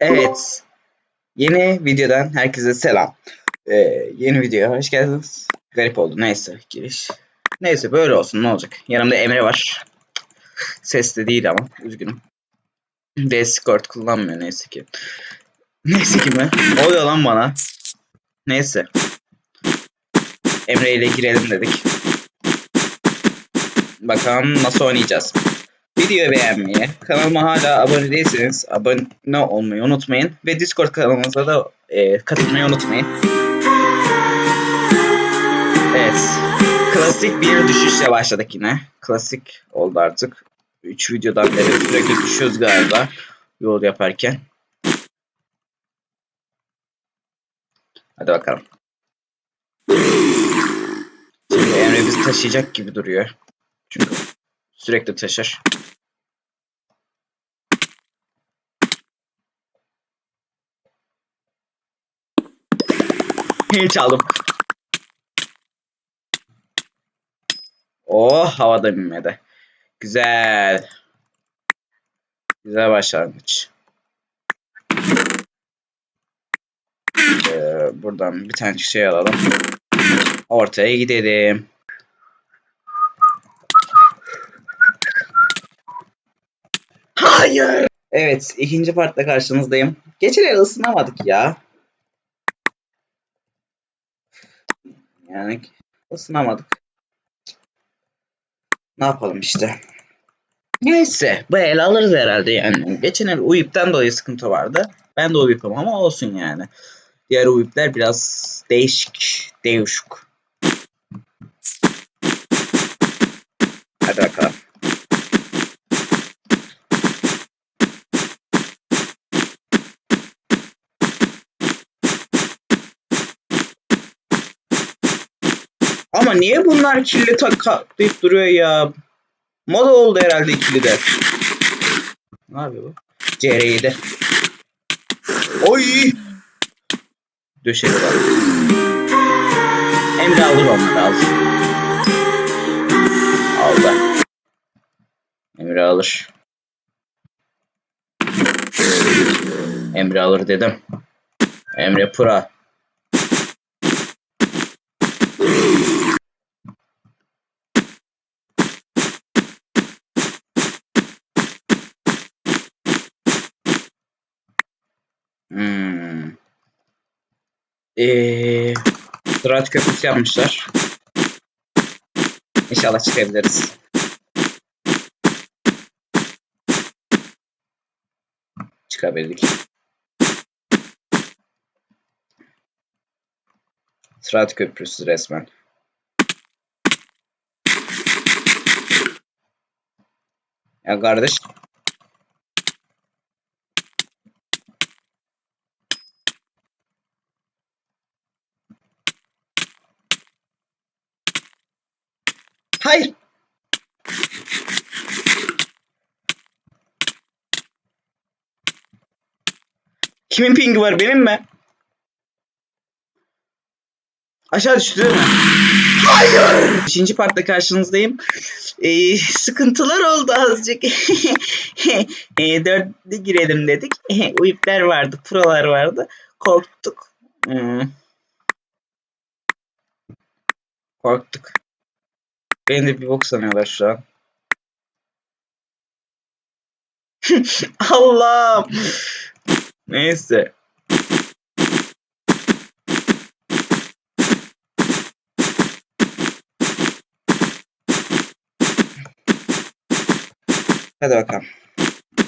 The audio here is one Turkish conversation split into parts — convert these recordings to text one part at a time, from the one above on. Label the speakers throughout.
Speaker 1: Evet. Yeni videodan herkese selam. Ee, yeni videoya hoş geldiniz. Garip oldu. Neyse giriş. Neyse böyle olsun ne olacak. Yanımda Emre var. Ses de değil ama üzgünüm. Discord kullanmıyor neyse ki. Neyse ki mi? Oluyor lan bana? Neyse. Emre ile girelim dedik. Bakalım nasıl oynayacağız. Videoyu beğenmeyi, kanalıma hala abone değilseniz abone olmayı unutmayın. Ve Discord kanalımıza da e, katılmayı unutmayın. Evet. Klasik bir düşüşle başladık yine. Klasik oldu artık. 3 videodan beri sürekli düşüyoruz galiba. Yol yaparken. Hadi bakalım. Şimdi Emre bizi taşıyacak gibi duruyor. Çünkü sürekli taşır. Hiç aldım. Oh havada binmedi. Güzel. Güzel başlangıç. Ee, buradan bir tane şey alalım. Ortaya gidelim. Hayır. Evet, ikinci partta karşınızdayım. Geçen el ısınamadık ya. Yani ısınamadık. Ne yapalım işte. Neyse, bu el alırız herhalde yani. Geçen el UIP'ten dolayı sıkıntı vardı. Ben de UIP'im ama olsun yani. Diğer UIP'ler biraz değişik, değişik. Hadi bakalım. Ama niye bunlar kirli taklayıp duruyor ya? Moda oldu herhalde ikili de. Ne yapıyor bu? CR7. Oy! Döşeli var. Emre alır onları alır. Aldı. Emre alır. Emre alır dedim. Emre Pura. Hmm. Ee, Sırat köprüsü yapmışlar. İnşallah çıkabiliriz. Çıkabildik. Sırat köprüsü resmen. Ya kardeş Hayır. Kimin pingi var benim mi? Aşağı düştü? Hayır. Beşinci partta karşınızdayım. Ee, sıkıntılar oldu azıcık. e, dörtlü girelim dedik. E, Uyipler vardı, prolar vardı. Korktuk. Hmm. Korktuk. Beni de bir bok sanıyorlar şu an. Allah'ım. Neyse. Hadi bakalım.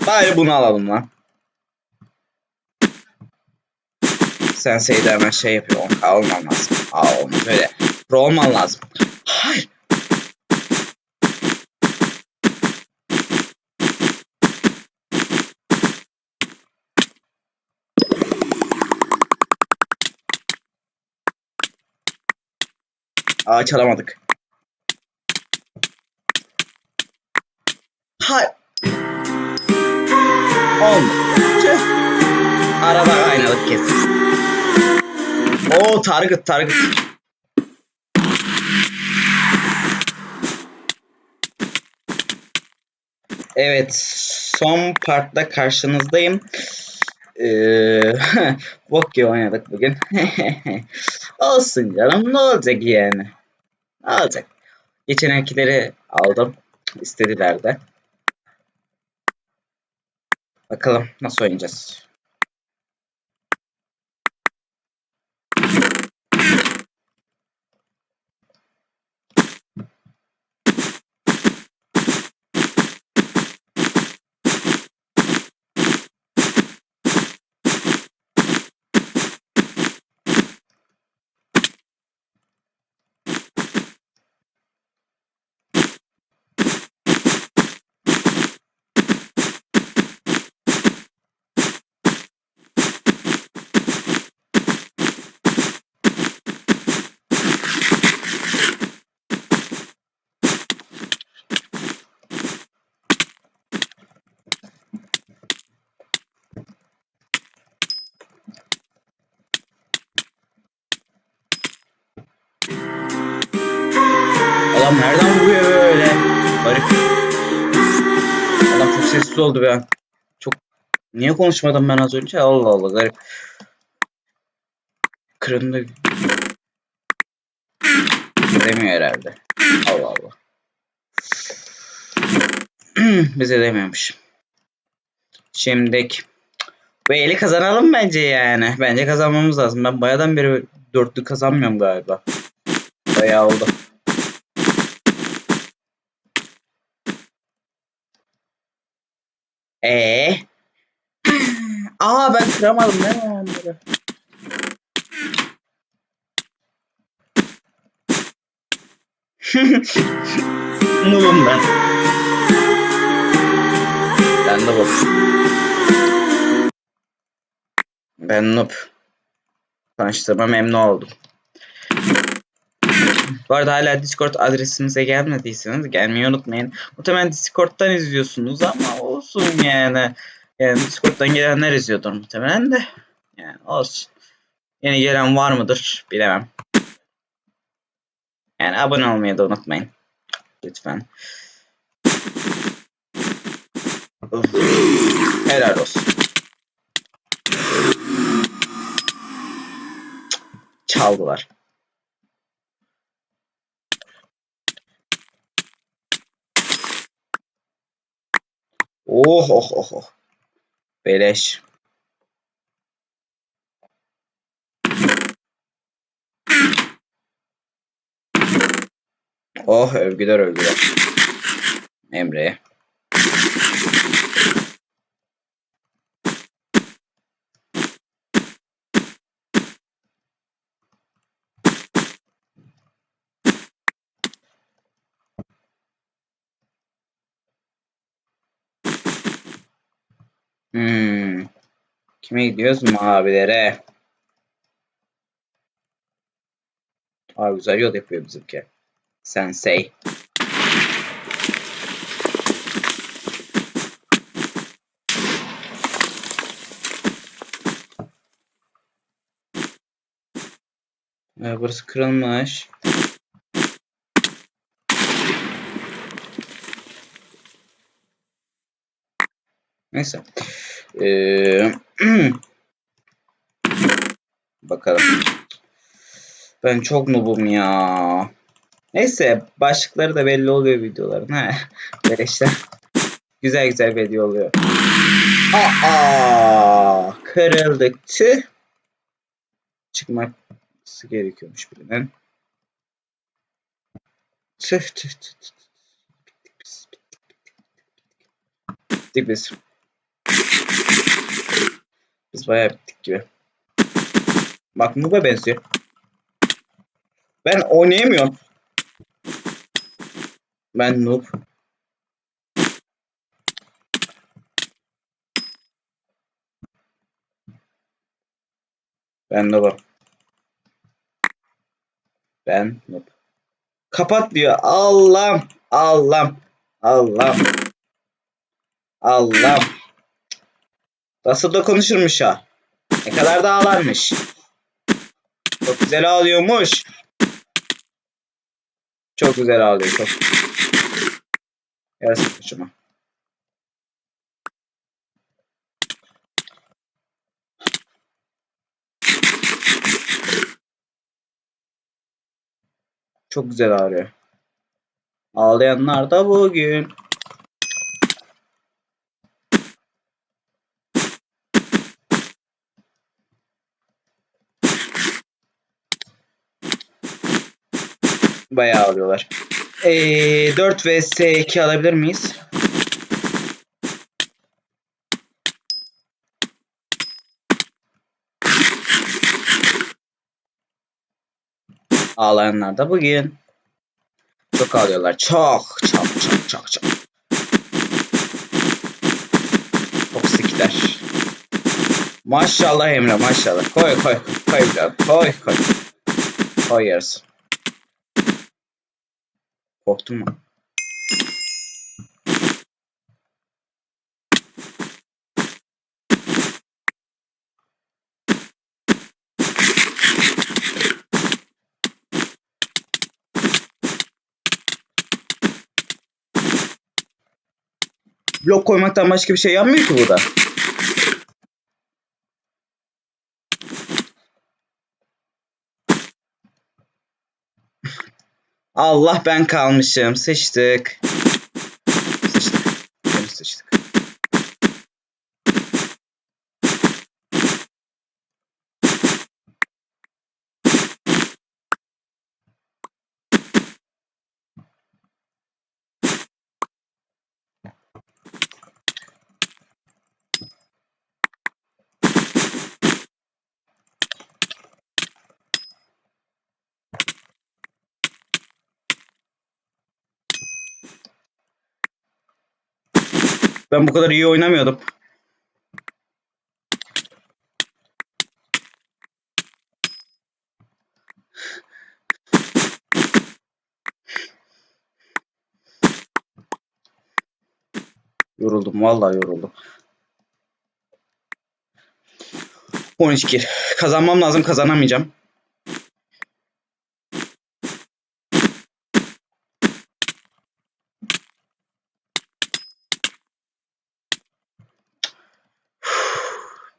Speaker 1: Bari bunu alalım lan. Sensei de hemen şey yapıyor. 10k olman lazım. Aa olmaz öyle. Pro olman lazım. Hayır. Aa çalamadık. Hay. Olmadı. Araba aynalık kesin. Oo target target. Evet son partta karşınızdayım. Bok gibi oynadık bugün. Olsun canım ne olacak yani. Ne olacak. Geçenkileri aldım. İstediler de. Bakalım nasıl oynayacağız. Sessiz oldu be. Çok... Niye konuşmadım ben az önce? Allah Allah garip. Kırında... Demiyor herhalde. Allah Allah. Bize demiyormuş. Şimdiki bu eli kazanalım bence yani. Bence kazanmamız lazım. Ben bayağıdan beri dörtlü kazanmıyorum galiba. Bayağı oldu. Ee? Aa ben kıramadım mi onları? Noob'um ben. Ben de bu. Ben noob. Tanıştığıma memnun oldum. Bu arada hala Discord adresimize gelmediyseniz gelmeyi unutmayın. Muhtemelen Discord'dan izliyorsunuz ama olsun yani. Yani Discord'dan gelenler izliyordur muhtemelen de. Yani olsun. Yeni gelen var mıdır bilemem. Yani abone olmayı da unutmayın. Lütfen. Of. Helal olsun. Çaldılar. Oh oh oh oh. Beleş. Oh övgüler övgüler. Emre'ye. Hmm. Kime gidiyoruz? Mavilere. Aa güzel yol yapıyor bizimki. Sensei. Ee, burası kırılmış. Neyse. Ee, bakalım. Ben çok noobum ya. Neyse başlıkları da belli oluyor videoların. He. Böyle işte. Güzel güzel belli oluyor. Aa, kırıldık. Tüh. Çıkması gerekiyormuş birinin. Tüh tüh tüh. tüh. Bittik biz. Bittik biz. Biz bayağı bittik gibi. Bak Noob'a benziyor. Ben oynayamıyorum. Ben noob. Ben noob'um. Ben noob. Kapat diyor. Allah'ım. Allah'ım. Allah'ım. Allah'ım. Nasıl da konuşurmuş ha. Ne kadar da ağlarmış. Çok güzel ağlıyormuş. Çok güzel ağlıyor. Çok. Yarası kaçıma. Çok güzel ağrıyor. Ağlayanlar da bugün. Bayağı ağrıyorlar. Ee, 4 vs 2 alabilir miyiz? Ağlayanlar da bugün. Çok ağlıyorlar. Çok çok çok çok çok. Toksikler. Maşallah Emre maşallah. Koy koy. Koy. Koy koy. Koy yarısı. Korktun mu? Blok koymaktan başka bir şey yapmıyor ki burada. Allah ben kalmışım. Sıçtık. Yine sıçtık. Ben bu kadar iyi oynamıyordum. Yoruldum. Vallahi yoruldum. 13 kill. Kazanmam lazım. Kazanamayacağım.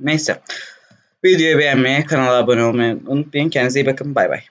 Speaker 1: Neyse. Videoyu beğenmeyi, kanala abone olmayı unutmayın. Kendinize iyi bakın. Bay bay.